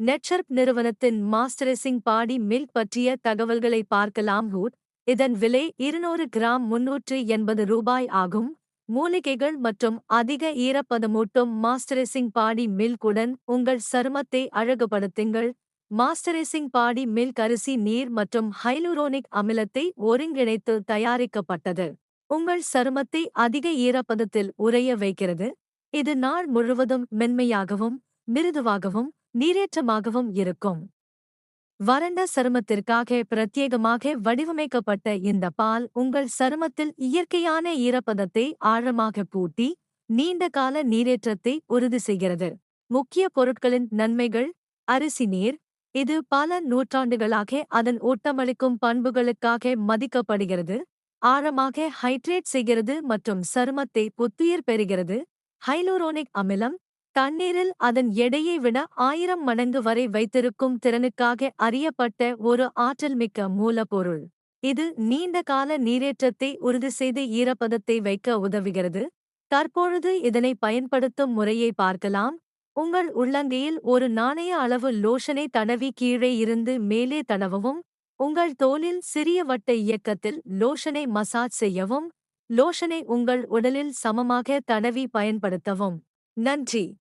நெட்ஷர்ப் நிறுவனத்தின் மாஸ்டரைசிங் பாடி மில்க் பற்றிய தகவல்களை பார்க்கலாம். ஹூட் இதன் விலை இருநூறு கிராம் முன்னூற்று எண்பது ரூபாய் ஆகும். மூலிகைகள் மற்றும் அதிக ஈரப்பதமூட்டும் மாஸ்டரைசிங் பாடி மில்குடன் உங்கள் சருமத்தை அழகுபடுத்துங்கள். மாஸ்டரைசிங் பாடி மில்க் அரிசி நீர் மற்றும் ஹைலூரோனிக் அமிலத்தை ஒருங்கிணைத்து தயாரிக்கப்பட்டது. உங்கள் சருமத்தை அதிக ஈரப்பதத்தில் உறைய வைக்கிறது. இது நாள் முழுவதும் மென்மையாகவும் மிருதுவாகவும் நீரேற்றமாகவும் இருக்கும். வறண்ட சருமத்திற்காக பிரத்யேகமாக வடிவமைக்கப்பட்ட இந்த பால் உங்கள் சருமத்தில் இயற்கையான ஈரப்பதத்தை ஆழமாக பூட்டி நீண்ட கால நீரேற்றத்தை உறுதி செய்கிறது. முக்கிய பொருட்களின் நன்மைகள் அரிசி நீர் இது பல நூற்றாண்டுகளாக அதன் ஊட்டமளிக்கும் பண்புகளுக்காக மதிக்கப்படுகிறது. ஆழமாக ஹைட்ரேட் செய்கிறது மற்றும் சருமத்தை புத்துயிர் பெறுகிறது. ஹைலோரோனிக் அமிலம் தண்ணீரில் அதன் எடையை விட ஆயிரம் மடங்கு வரை வைத்திருக்கும் திறனுக்காக அறியப்பட்ட ஒரு ஆற்றல்மிக்க மூலப்பொருள். இது நீண்ட கால நீரேற்றத்தை உறுதி செய்து ஈரப்பதத்தை வைக்க உதவுகிறது. தற்பொழுது இதனை பயன்படுத்தும் முறையை பார்க்கலாம். உங்கள் உள்ளங்கையில் ஒரு நாணய அளவு லோஷனை தடவி கீழே இருந்து மேலே தடவவும் உங்கள் தோலில் சிறிய வட்ட இயக்கத்தில் லோஷனை மசாஜ் செய்யவும் லோஷனை உங்கள் உடலில் சமமாக தடவி பயன்படுத்தவும். நன்றி